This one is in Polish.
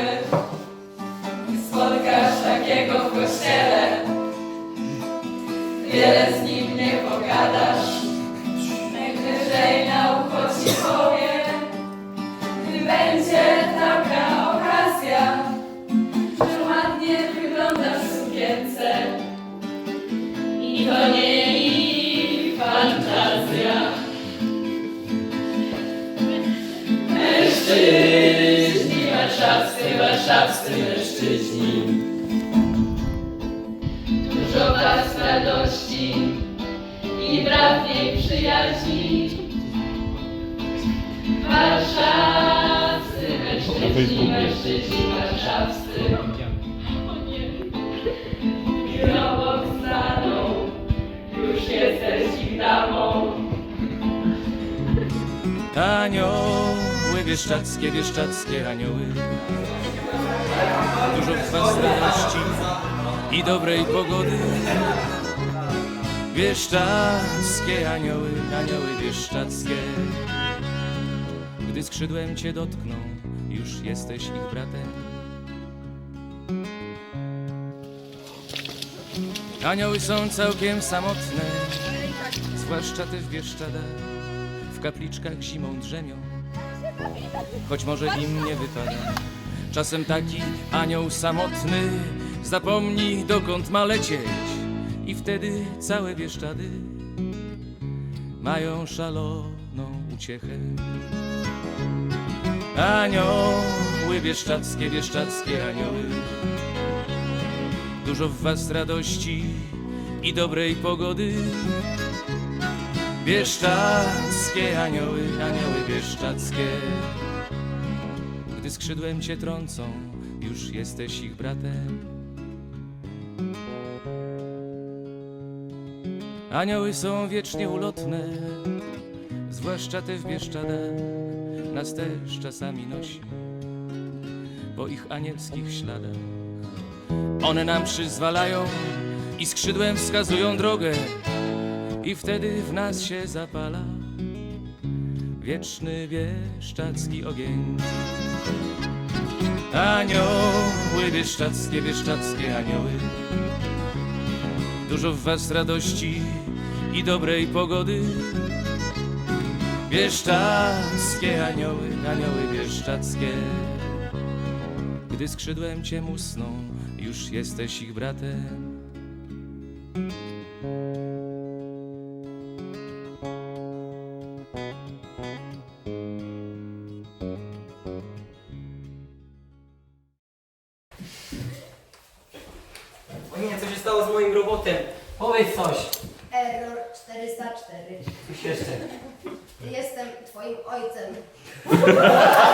mały. Spotkasz takiego w kościele, wiele z nim nie pogadasz. Najwyżej na ucho ci powie, gdy będzie taka okazja, że ładnie wyglądasz w sukience. I to nie warszawscy, mężczyźni. Dużo was radości i bratniej przyjaźni. Warszawscy mężczyźni, mężczyźni warszawscy. Wieszczackie, wieszczackie anioły. Dużo w i dobrej pogody. Wieszczackie anioły, anioły wieszczackie Gdy skrzydłem cię dotkną, już jesteś ich bratem. Anioły są całkiem samotne, zwłaszcza te w Bieszczadach w kapliczkach zimą drzemią. Choć może im nie wypada, czasem taki anioł samotny zapomni dokąd ma lecieć i wtedy całe Bieszczady mają szaloną uciechę. Anioły bieszczackie, bieszczackie anioły, dużo w was radości i dobrej pogody. Bieszczackie anioły, anioły bieszczackie Gdy skrzydłem cię trącą, już jesteś ich bratem. Anioły są wiecznie ulotne, zwłaszcza te w Bieszczadach Nas też czasami nosi. Po ich anielskich śladach One nam przyzwalają i skrzydłem wskazują drogę i wtedy w nas się zapala wieczny bieszczacki ogień. Anioły bieszczackie, bieszczackie anioły, dużo w was radości i dobrej pogody. Bieszczackie anioły, anioły bieszczackie, gdy skrzydłem cię musną, już jesteś ich bratem. Nie, co się stało z moim robotem? Powiedz coś. Error 404. Coś jeszcze. Jestem twoim ojcem.